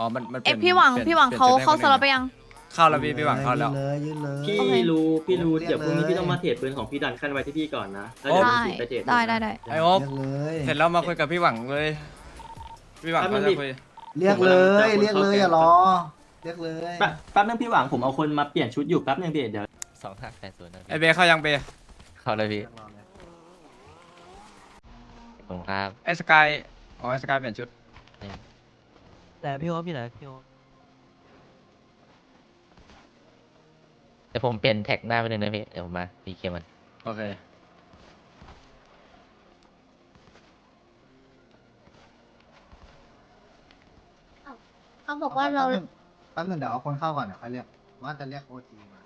อ๋อ มัน มันปเอ๊ะลี่ยนพี่หวังปลี่ยนพี่หวังปลี่ยนเขาชุดให้เข้าคนสล็อตอื่นไปยัง เข้าแล้วพี่พี่หวังเข้าแล้วยืนเลยยืนเลยพี่โอเค รู้พี่รู้เรียกเดี๋ยวพรุ่งนี้เลยพี่ต้องมาเทรดปืนของพี่ดันขั้นไว้ที่พี่ก่อนนะแล้วโอ้เดี๋ยวได้พี่ไปเทรด ได้ได้ได้ ไอ้โอ๊บเรียกเลยเสร็จแล้วมาคุยกับพี่หวังเลย พี่หวังเขาจะคุย เรียกเลย เรียกเลยอย่ารอ เรียกเลย แป๊บแป๊บนึงพี่หวังผมเอาคนมาเปลี่ยนชุดอยู่แป๊บนึงพี่เดี๋ยว สองห้าแปดศูนย์นะไอพี่เบย์เข้ายังเบย์เข้าเลยพี่ผมครับ ไอสกาย อ๋อไอสกายเปลี่ยนชุด แต่พี่โอ๊บอยู่ไหนพี่โอ๊บแต่ผมเปลี่ยนแท็กหน้าไปหนึ่งนะพี่ เดี๋ยวผมมาพีเคมัน โอเค เขาบอกว่าเรา แป๊บนึงเดี๋ยวเอาคนเข้าก่อนเดี๋ยวค่อยเรียกว่าจะเรียกโอทีมา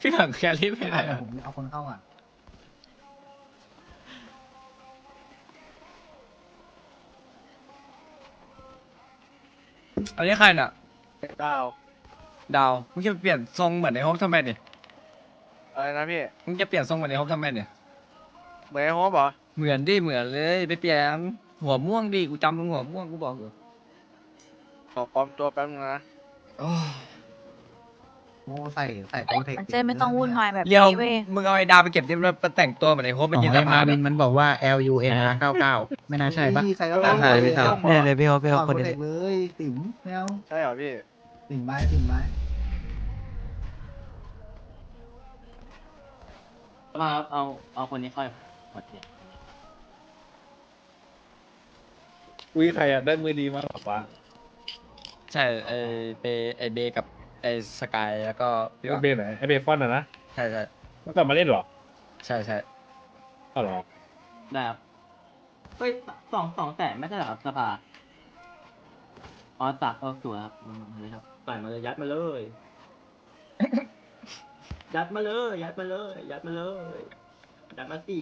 พี่หวังแครี่ไปไหนเดี๋ยวอะผมเอาคนเข้าก่อน อันนี้ใครน่ะ ดาวดาว มึงจะเปลี่ยนทรงเหมือนในโฮปทำไมเนี่ยอะไรนะพี่ มึงจะเปลี่ยนทรงเหมือนในโฮปทำไมเนี่ย เหมือนไอ้โฮปเหรอเหมือนดิเหมือนเลยไปเปลี่ยนหัวม่วงดิ กูจำมึงหัวม่วงกูบอกอยู่ขอปลอมตัวแป๊บนึงนะ โอ้ย โอ้ใส่ใส่โปรเทคมันจะไม่ต้องวุ่นวายแบบเรียวนี้เว้ยมึงเอาไอ้ดาวไปเก็บดิมันไปแต่งตัวเหมือนในโฮปมันยินไอ้สมาภาพวินมันบอกว่า L U N R 99 ไม่น่าใช่ปะใครก็ใช่ไม่ใช่เนี่ยเลยพี่โอ๊บพี่โอ๊บถอดคนโปรนี้เทคเลยติ๋มแมวใช่เหรอพี่ติ๋มไม้ติ๋มไม้มาครับเอาเอาคนนี้ค่อยหมดเนี่ยอุ้ยใครอะได้มือดีมากกว่าใช่ไอเบไอเบกับ ไอสกายแล้วก็พี่หวังเบย์ไหนไอเบย์ฟอนอะนะใช่ใช่มันกลับมาเล่นเหรอใช่ใช่อ้าวเหรอได้ครับเฮ้ยสองสองแสนไม่ใช่เหรอครับสภาอ๋อตักเออตัวครับอืมเลยครับใส่มาเลยยัดมาเลย ยัดมาเลย ยัดมาเลย ยัดมาเลยยัดมาสิ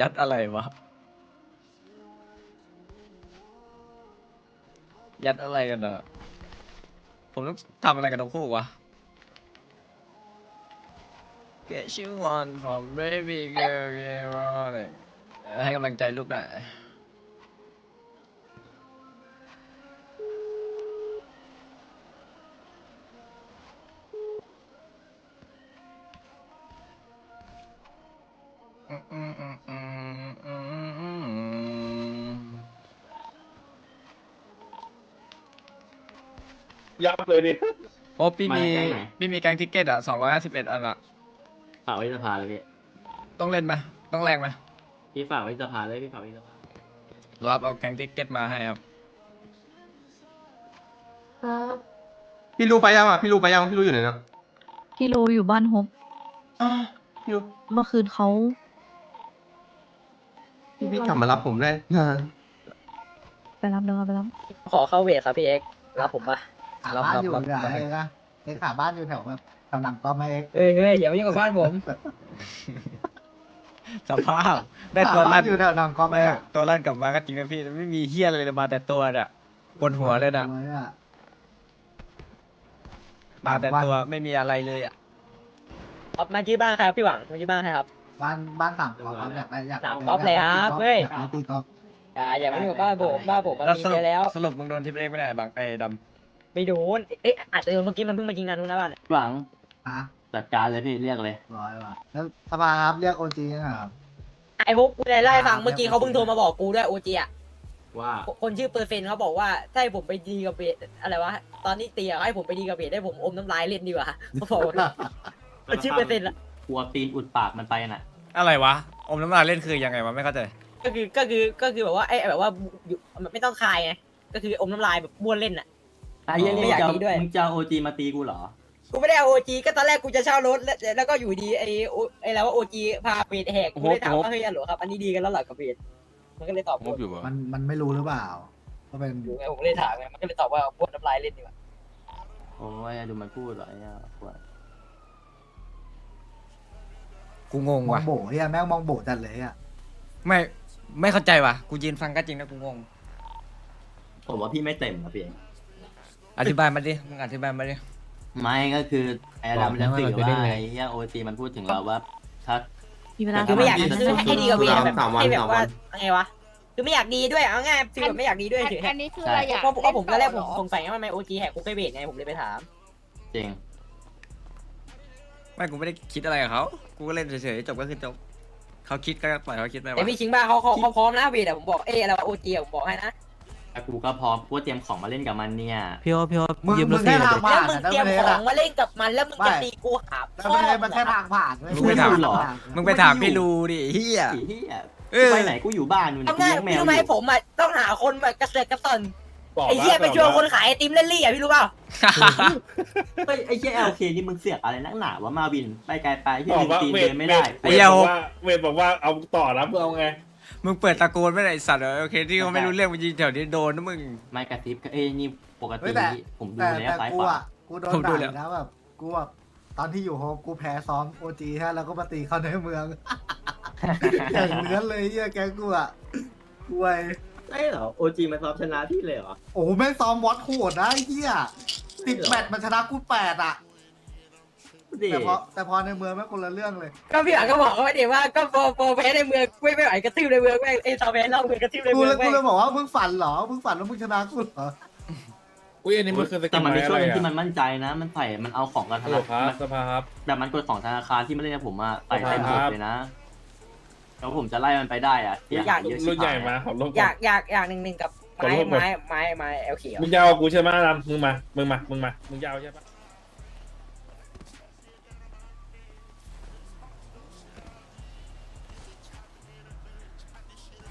ยัดอะไรวะ ยัดอะไรกันอะ ผมต้องทำอะไรกับทั้งคู่วะ Get you one from baby girl get on it ให้กำลังใจลูกหน่อย ยับเลยดิโอ้พี่มีพี่มีแกงทิกเก็ตอะสองร้อยห้าสิบเอ็ดอันอะ ฝากไว้ที่สภาเลยพี่ต้องเล่นไหมต้องแรงไหมพี่ฝากไว้ที่สภาเลยพี่ฝากไว้ที่สภารับเอาแกงทิกเก็ตมาให้ครับพี่รู้ไปยังอะ พี่รู้ไปยังพี่รู้อยู่ไหนนะพี่รู้อยู่บ้านฮบพี่รู้เมื่อคืนเขาพี่พี่กลับมารับผมได้นะไปรับเดินไปรับขอเข้าเวทครับพี่เอ็กรับผมปะ ขาบ้านอยู่เนี่ยเอกอะเอกขาบ้านอยู่แถวแบบแถวหลังต้อมไหมเอกเอ้ยเฮ้ยอย่ามายุ่งกับบ้านผม สภาพ ได้ตัวขาบ้าลั่นนอยู่แถวหลังก้อมไหมไม่อะตัวลั่นกลับมาก็จริงนะพี่ไม่มีเฮียอะไรเลยมาแต่ตัวเนี่ยบนหัวเลยนะทำไมอะ มาแต่ตัวไม่มีอะไรเลยอะอ๊อฟมาที่บ้านใครครับพี่หวังมาที่บ้านใครครับ บ้านบ้านสามก๊อฟอยากไปอยากไปสามก๊อฟเลยครับเว้ย อยากไปตีก๊อฟอย่าอย่ามาอยู่กับบ้านผมบ้านผมมันแล้วมีสรุไปปแล้ว สรุปมึงโดนทิปเอ็กไม่ได้บางไอ้ด ไม่โดน เอ๊ะอาจจะโดนเมื่อกี้มันเพิ่งมายิงนานุนะบ้าน หวังอะจัดการเลยพี่เรียกเลย ร้อยว่ะแล้วสภาครับเรียกโอจีนะครับ ไอ้พวกกูได้ไล่าให้ฟังเมื่อกี้เขาเพิ่งโทรมาบอกกูด้วยโอจีอะว่า คนชื่อเปอร์เซ็นต์เขาบอกว่าถ้าให้ผมไปดีกับเบสอะไรวะ ตอนนี้เตียให้ผมไปดีกับเบสได้ผมอมน้ำลายเล่นดีกว่าเขาบอกว่าคนชื่อเปอร์เซ็นต์อะกลัวตีนอุดปากมันไปน่ะำอะไรวะ อมน้ำลายเล่นคือยังไงวะไม่เข้าใจ ก็คือก็คือก็คือแบบว่าไอ้แบบว่าอยู่ไม่ต้องคายไง ก็คืออมน้ำลายแบบบ้วนเล่นอะ ไอ้เหี้ยไม่นี่อยากจะดีด้วย มึงจะโอจีมาตีกูเหรอ กูไม่ได้เอาโอจีก็ตอนแรกกูจะเช่ารถแล้วแล้วก็อยู่ดีไอ้โอไอ้แล้วว่าโอจีพาเบสแหกกูเลยถามว่าเฮ้ยฮัลโหลครับอันนี้ดีกันแล้วเหรอกับเบสมันก็เลยตอบงบอยู่ปะมันมันไม่รู้หรือเปล่าก็เป็นอยู่ไงผมก็เลยถามไงมันก็เลยตอบว่าบ้วนน้ำลายเล่นดีกว่าโอ้ยดูมันพูดเหรอไอ้เหี้ยปวดกูงงมอว่ะ งโบเฮียแม่งมองโบจัดเลยอะไม่ไม่เข้าใจว่ะ กูยืนฟังก็จริงนะกูงง ผมว่าพี่ไม่เต็มนะพี่อ ธิบายมาดิ มึงอธิบายมาดิ ไม่ก็คือไอ้บดำอกมันแล้จะวว่าสื่อเราจะเล่ว่านไงไอ้เหี้ยโอจีมันพูดถึงเราว่าถ้า มีเวลาคือไม่อยากประมาณคือให้ดีกับเบสแบบสามวันให้แบสาบมวัว่านไงวะคือไม่อยากดีด้วยเอาง่ายฟีลแบบไม่อยากดีด้วยอันเฉยอันนี้คืออะไรอยากเพราะเพราะผมตอนแรกผมเล่นสงสัยว่าทำไมโอจีแหกคุกไปเบรไงผมเลยไปถามจริงไม่กูไม่ได้คิดอะไรกับเขากูก็เล่นเฉยๆจบก็คือจบเขาคิดก็ปล่อยเขาคิดไปแต่วะพี่ชิงบ้าเขาเขาเขาพร้อมนะเวทอะผมบอกเอออะไรโอจีผมบอกให้นะ แต่กูก็พร้อมกูเตรียมของมาเล่นกับมันเนี่ย พี่โอพี่โอมึงยืมรมึถงสี่แค่หน่อยทางดิผ่าแล้วนมึงอะเตรียมดับขเบิลองมาเล่นกับมันแล้วมึงจะตีกูหาดับเบิลมันแค่ทางผ่านเว้ยมึงไปถามเหรอมึงไปถามพี่รูดิเฮียไอ้เหี้ยเออไปไหนกูอยู่บ้านอยู่เนี่ยเอากูง่ายเลี้ยงแมพี่วรู้อไหมยู่ผมอะต้องหาคนแบบกระเสือกกระสนบอกไอ้เหี้ยว่าไปชวนคนขายไอติมเล่นลี่อะพี่รู้เปล่าเฮ้ยไอ้เหี้ยเอลเคนี่มึงเสือกอะไรนักหนาวะมาวินไปไกลไปที่บอลืกมว่าตีนเวเดิทนไม่เวได้ทเวทบอกว่าเวทบอกว่าเอาต่อแล้วมึงเอาไง มึงเปิดตะโกนไม่ได้ไอ้สัตว์เออโอเคที่เขาไม่รู้เรื่องมึงยิงแถวนี้โดนนะมึง ไม่กระซิบก็เอ้ยนี่ปกเฮ้ติยแต่ ผมดูแต่แล้วแต่ซ้ายกูขวา อะกูโดนผมดูด่าแล้วนะแบบกูแบบตอนที่อยู่โฮมกูแพ้ซ้อมโอจีฮะแล้วก็มาตีเขาในเมือง อย่างเนื้อเลยเฮียแกกูอะกูไอใช่เหรอโอจีมันซ้อมชนะพี่เลยเหรอ โอ้แม่งซ้อมวอตโหดนะไอ้เฮียสิบแมตช์มันชนะกูแปดอะ ดิแต่พอแต่พอในเมืองแม่งคนละเรื่องเลย ก็พี่หลังก็บอกเขาไว้ดิว่าก็โปรโปรแพ้ในเมืองไม่ไม่ไหวกระทืบในเมืองแม่งเอยตอแพ้เล่าเมืองกระทืบในกูเมืเลอยงกูแม่งเลยบอกว่ามึงฝันเหรอมึงฝันแล้วมึงชนะกูเหรออุ้ยอันนี้มันคือสกิแต่ลมันไม้ไม่อะช่วยไรตรงที่มัอะนมั่นใจนะ มันใส่ มันเอาของกับธฮัลโหลนาครัคารบสภาครับ แบบมันกดของธนาคารที่ไม่เล่นกับผมอะใส่เต็มหมดครับ เลยนะ แล้วผมจะไล่มันไปได้อะเสียหายเยอะชิรุ่บนใหญ่หายมาอะขอบรถอยากอยากอยากหนึ่งหนึ่งกับไม้ไม้ไม้ไม้เอลเขียว มึงจะเอากูใช่ไหมรำมึงมา มึงมา มึงมา มึงจะเอาใช่ปะ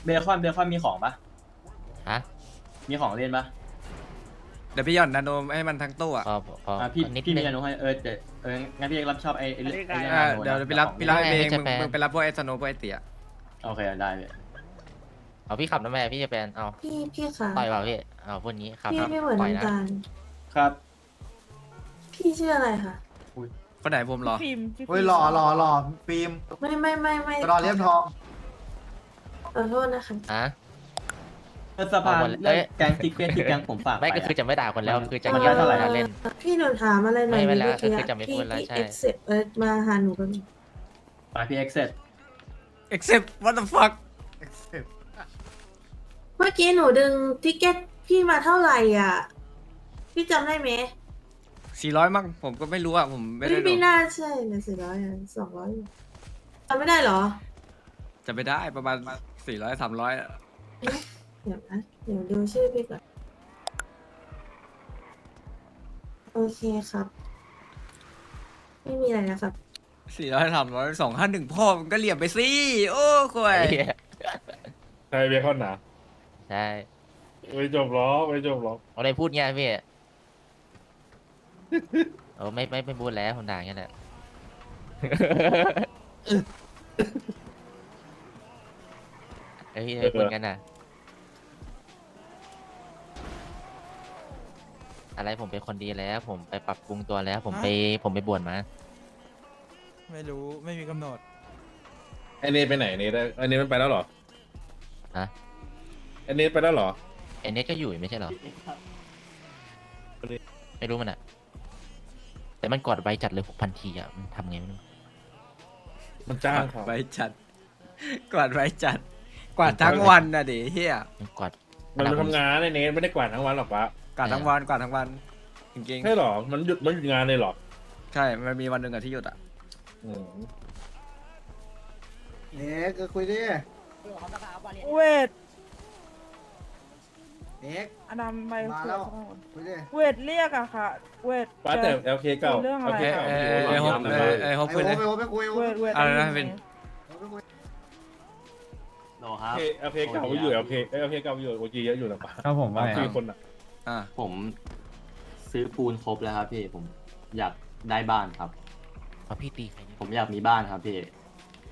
เบคอนเบคอนมีของปะฮะมีของเล่นปะเดี๋ยวพี่หย่อนนาโนมให้มันทั้งตู้อะ พอพออะพี่นิดพี่นึมีงอนุให้เออเดี๋ยวเอองั้นพี่เอกรับชอบไอ้ไอ้เรื่องไอ้เรื่องอ่านาโนนะเดี๋ยวพี่รับพี่รับได้เองจะมึงแปลมึงไปรับพวกไอ้สโนว์พวกไอ้เตี๋ยโอเคได้พี่เอาพี่ขับนะแม่พี่จะเป็นเอาพี่พี่คะต่อยเปล่าพี่เอาพวกนี้ขับพี่ไม่เหมือนปล่อยนะน้ำตาลครับ พี่ชื่ออะไรคะคนไหนผมเหรอเฮ้ยหล่อหล่อหล่อฟิล์มไม่ไม่ไม่ไม่รอเลี่ยมทอง ขอโทษนะคะฮะเออสภาเอาหมดเรื่องเอ้ยแกงติ๊กเก็ตที่แกงผมฝากไม่ไปก็คืออะจะไม่ด่าคนแล้วคือจะมันเงียบเท่าไหร่เวลาเล่น พี่หนูถามอะไรหน่อยไม่เป็นไรเมื่อกี้ก็คือจะไม่พี่พูดแล้วพี่ใช่ เอ็กเซปเออมาหาหนูกันไปพี่เอ็กเซ็ต except what the fuck เมื่อกี้หนูดึงทิกเก็ตพี่มาเท่าไหร่อะ พี่จำได้ไหมสี่ร้อยมั้งผมก็ไม่รู้อะ ผมไม่ได้พี่ดูไม่น่าใช่นะสี่ร้อยสองร้อยจำไม่ได้เหรอ จะไม่ได้ประมาณ สี่ร้อยสามร้อยเดี๋ยวนะเดี๋ยวดูชื่อพี่ก่อนโอเคครับ ไม่มีอะไรนะครับ สี่ร้อยสามร้อยสองห้าหนึ่งพ่อมันก็เหลี่ยมไปสิ โอ้ควายไอ้เหี้ยใช่เบคอนหนาใช่ไม่จบหรอกไม่จบหรอกเอาอะไรพูดเงี้ยพี่ โอ้ไม่ไม่ไม่พูดแล้วผมด่าอย่างนั้นแหละเอ้ยพี่ไม่พูดกันน่ะ อะไรผมเป็นคนดีแล้ว ผมไปปรับปรุงตัวแล้ว ผมไปผมไปบวชมา ไม่รู้ไม่มีกำหนด ไอเนทไปไหนเนทไอเนทมันไปแล้วเหรอฮะ ไอเนทไปแล้วเหรอเอ็นเน็ตก็อยู่ไม่ใช่เหรอ ไม่รู้มันอะแต่มันกดไว้จัดเลยหกพันทีอะมันทำไงไม่รู้มันจ้างเขา ไว้จัดกวาดไว้จัด กวาดทั้งวันนะดิเฮียมันกดมันไปทำงานไอเนทไม่ได้กวาดทั้งวันหรอกปะกวาดทั้งวันกวาดทั้งวันจริงใช่เหรอ มันหยุดมันหยุดงานเลยเหรอ ๆใช่ มันมีวันหนึ่งอะที่หยุดอะอืมเน็กก็คุยดิเวทเน็กอนามัยมาแล้ว คุยดิเวทเรียกอะค่ะ เวทป้าแต่เอลเคเก่าเรื่องอะไร LK เอ้ยเก่าเอ้ยเอ้ยโฮปนะเอ้ยเอ้ยโฮปไอ้คุยโอ้เลย ไปโอ้ไปคุยเวทเวทอะไรนะเป็นโลค รับเอลเคเก่าไปอยู่เอลเคเอลเคเก่าไปอยู่โอจีเยอะอยู่นะปะครับผมว่าไงสี่คนอะอ่าผมซื้อปูนครบแล้วครับพี่ผมอยากได้บ้านครับเพราะพี่ตีใครนี่ผมอยากมีบ้านครับพี่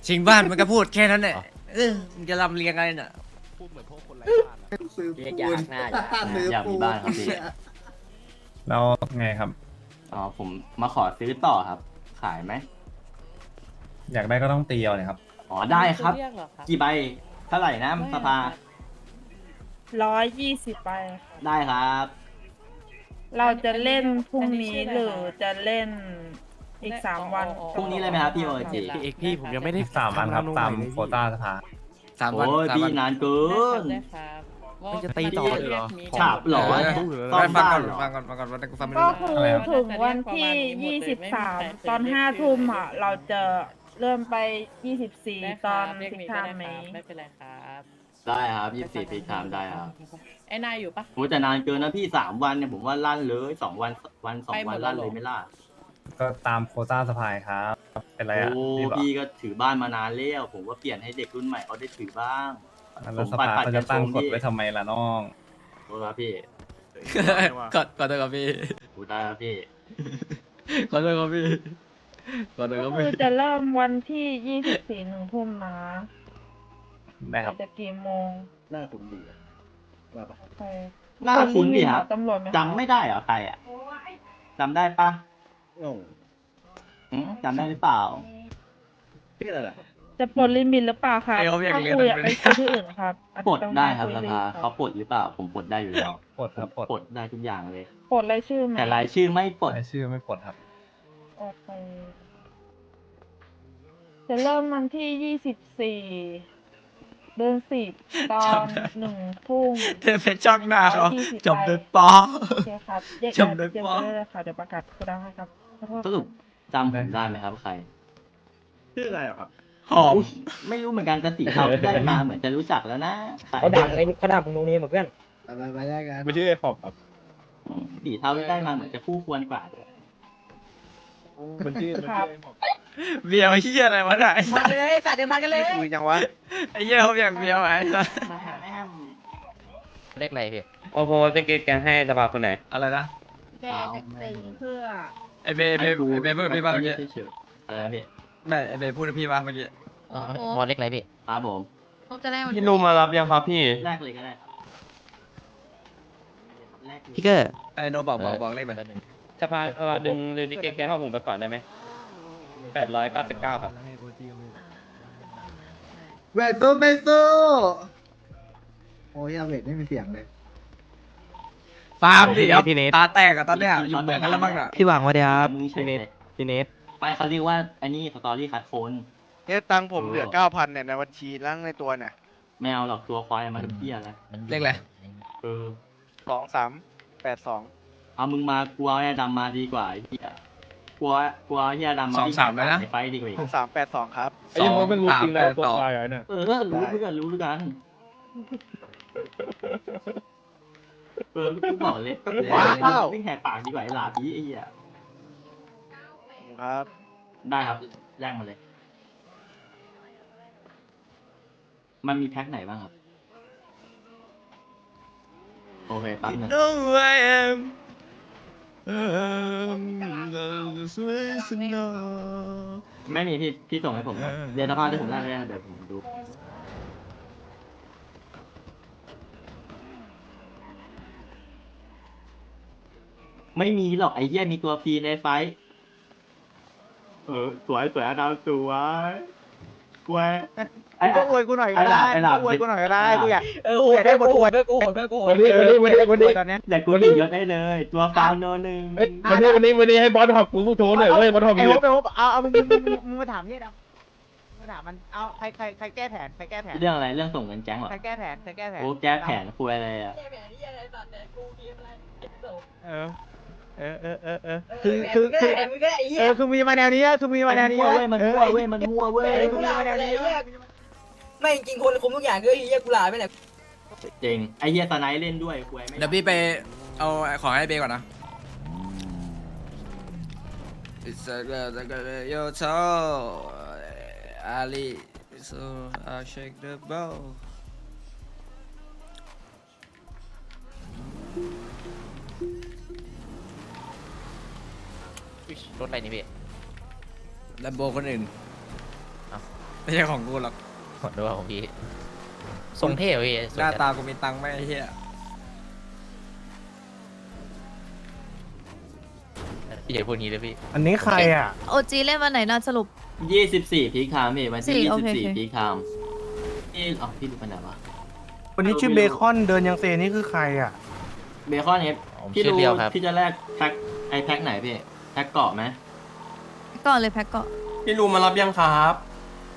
ชิงบ้านมันก็พูดแค่นั้นแหละอ๋อเออมันจะลำเลียงอะไรน่ะพูดเหมือนพวกคนไร้บ้านอะซื้อเรียกปูยานกหน้าอยากซื้ออยากมีปูนบ้านครับพี่ แล้วไงครับ อ๋อผมมาขอซื้อต่อครับ ขายไหมอยากได้ก็ต้องตีเอาเลยครับ อ๋อได้ครับเรียกเหรอคะกี่ใบ เท่าไหร่นะสภาร้อยยี่สิบไป ได้ครับ เราจะเล่นพรุ่งนี้หรือจะเล่นอีกสามวันพรุ่งนี้เลยไหมครับพี่โอจี พี่เอกพี่ผมยังไม่ได้สามวันครับตามโควต้าสภาสามวันโอ้ยสามพี่วันนานเกิน ได้ครับมันจะตีต่อเลยเหรอฉาบเหรอเออซ่อมฟังบ้าก่อนนเหรอ ฟังก่อนฟังก่อนวันนี้กูฟังไม่ก็รู้คือถึงวันที่ยี่สิบสามตอนห้าทุ่มอะ เราจะ เริ่มไปยี่สิบสี่ตอนสิบห้าเมษไม่เป็นไรครับได้ครับยี่สิบสี่พีคไทม์ได้ครับไอ้นายอยู่ปะ โอ้แต่นานเกินนะพี่สามวันเนี่ยผมว่าลั่นเลยสองวันวันสองไปหมวัดนแล้วลั่นเหรอเลยไม่ล่ะก็ตามโควต้าสภายครับ เป็นไรอะโอ้รีบเหรอพี่ก็ถือบ้านมานานแล้วผมว่าเปลี่ยนให้เด็กรุ่นใหม่เขาได้ถือบ้างแล้วสภาเขาจะตั้งกฎไว้ทำไมล่ะน้องโอ้ครับพี่กดกดเลยครับพี่ โอ้ได้ครับพี่กดเลยครับพี่ กดเลยคก็รับคืพี่อจะเริ่มวันที่ยี่สิบสี่หนึ่งทุ่มนะได้ครับ จะกี่โมงหน้าคุณดีว่าปะไปหน้าคุณดิครับตำรวจไหมคะจำไม่ได้เหรอใครอะจำได้ปะอืมจำได้หรือเปล่าจะปลดลิมิตหรือเปล่าคะไอ้เขาอยากถ้าเรียนคุยอะไรไปคุยที่อื่นครับปลดได้ครับต้สองภาคุยเขาปลดหรือเปล่า ผมปลดได้อยู่แล้วปลดครับปลด ปลดได้ทุกอย่างเลย ปลดรายชื่อไหมแต่รายชื่อไม่ปลด รายชื่อไม่ปลดครับ โอเค จะเริ่มวันที่ยี่สิบสี่เดือนสิบตอนหนึ่งทุ่มเธอเป็นช่องหน้าเหรอยี่สิบจบเลยใบปอโอเคครับแยกจำได้เดี๋ยวปะได้เลยค่ะเดี๋ยวประกาศก็ได้ครับขอโทษสรุปจำผมได้ไหมครับใคร ชื่ออะไรเหรอครับ หอมอุ๊ยไม่รู้เหมือนกันแต่สีเทาได้มาเหมือนจะรู้จักแล้วนะใครเขาด่าไอ้เขาด่ามึงตรงนี้เหมือนเพื่อนไปไปได้กันไม่ชื่อไอ้ขอบครับสีเทาได้มาเหมือนจะคู่ควรกว่าด้วย มันชื่อมันชื่อไอ้ขอบเบียวเฮียอะไรวะน่ะไอ้มาเลยสัตว์เดี๋ยวมากันเลยคุยจังวะไอ้เฮียเขาอยากเบียวไอ้สัสมาหาแม่มเลขอะไรพี่โอ้โหจะกินแกให้สภาคนไหน อะไรนะแก้จากสิ่งเพื่อไอ้เบย์เบย์ไอ้เบย์พูดกับพี่บ้างเมื่อกี้เฉยๆอะไรนะพี่ไม่ไอ้เบย์พูดกับพี่บ้างเมื่อกี้อ๋อพอเลขอะไรพี่ครับผมจะได้พี่ลุงมารับยังครับพี่ แรกเลยก็ได้ครับแรกเลยพี่เกอร์ไอ้โนบอกบอกบอกเลขไป สภาเออดึงดึงที่แกแกให้ผมไปก่อนได้ไหมแปดร้อยเก้าสิบเก้าครับเวทตู้ไม่สู้โอ้ยอาเวทไม่มีเสียงเลยฟาร์มดิครับตาแตกอะตอนเนี้ยอยู่เหมือนกันแล้วมั้งอะพี่หวังว่าเดียวมึงใช่ไหมพี่เนทไปเขาเรียกว่าอันนี้สตอรี่คัดโคนเนี่ยตังค์ผมเหลือเก้าพันเนี่ยในบัญชีแล้วในตัวเนี่ยไม่เอาหรอกตัวควายมาทุกเที่ยแล้วเลขอะไรเออสองสามแปดสอง เอามึงมากลัวไอ้ดำมาดีกว่าไอ้เหี้ยกลัวกลัวไอ้เหี้ยดำมาสองสามเลยนะ ในไฟดีกว่าอีกสามแปดสองครับ ไอ้ยังไม่รู้จริงเลยสองตัวสามควายอะไรเนี่ยเออรู้ด้วยกันรู้ด้วยกันเออกูบอกเลยว้าววิ่งแหกปากดีกว่าไอ้หลาพี่ไอ้เหี้ยครับได้ครับแจ้งมาเลย มันมีแพ็คไหนบ้างครับ โอเคแปั๊บหนึง No I am um, the Swiss no ไม่มีพี่พี่ส่งให้ผมครับเรียนสภาพที่ผมได้เลยนะเดี๋ยวผมดู ไม่มีหรอกไอ้เหี้ยมีตัวฟรีในไฟท์เออสวยสวยอาดาวสวย กวยไอ้ก็อวยกูหน่อยก็ได้ไอ้หลาบก็อวยกูหน่อยก็ได้ไอ้หลาบกูอยากเออโหดได้หมดโหดด้วยกูโหดด้วยกูโหดวันนี้วันนี้วันนี้วันนี้ตอนเนี้ยแต่กูติดยศได้เลย ตัวฟาวโนหนึ่งเอ้ยวันนี้วันนี้วันนี้ให้บอสขับกูลูกโชว์หน่อยเว้ยบอสขับไอ้ยืโฮนปไอ้โฮปเอาเอามึงมึงมึงมึงมาถามเนี่ยนะมาถามมันเอาใครใครใครแก้แผนใครแก้แผนเรื่องอะไรเรื่องส่งเงินแจ้งเหรอใครแก้แผนใครแก้แผนโอ้แก้แผนคุยอะไรอะเออ เออเออเออเออคือคือคือมึงก็ได้ไอ้เหี้เอยอคือมีมาแนวนี้อะคือมีมาแนวนี้มั่วอะเว้ยมันมั่วเว้ยมันมั่วเว้ยกูลาไปไหนไม่จริงคนคุมทุกอย่างก็ไอ้เหี้ยกูลาไปไหนจริงไอ้เหี้ยสไนด์เล่นด้วยคุยไม่เดี๋ยวพี่ไปเอาของให้เบย์ก่อนนะ It's a girl that got your toe Ali so I shake the ball รถอะไรนี่พี่ แลมโบคนอื่นเอ้า ไม่ใช่ของกูหรอก ขอดูว่าของพี่ทรงเท่เหรอพี่สหวยน้าจัดตากูมีตังค์ไหมไอ้เหี้ยพี่อย่าพูดงี้เลยพี่ อันนี้ใครอะ โอจีเล่นวันไหนนะสรุป ยี่สิบสี่พีคไทม์พี่วันที่สี่ยี่โอสิบเคสี่โอเค พีคไทม์พี่อ๋อพี่ดูไปไหนวะวันนี้ชื่อเบคอนเดินยังเซนี่คือใครอะ เบคอนเอฟผมพี่ชื่อรู้เดียวครับ พี่จะแลกแพ็คไอแพ็คไหนพี่ แพ็คเกาะไหมก่อนเลยแพ็กก่อนพี่ลุงมารับยังครับ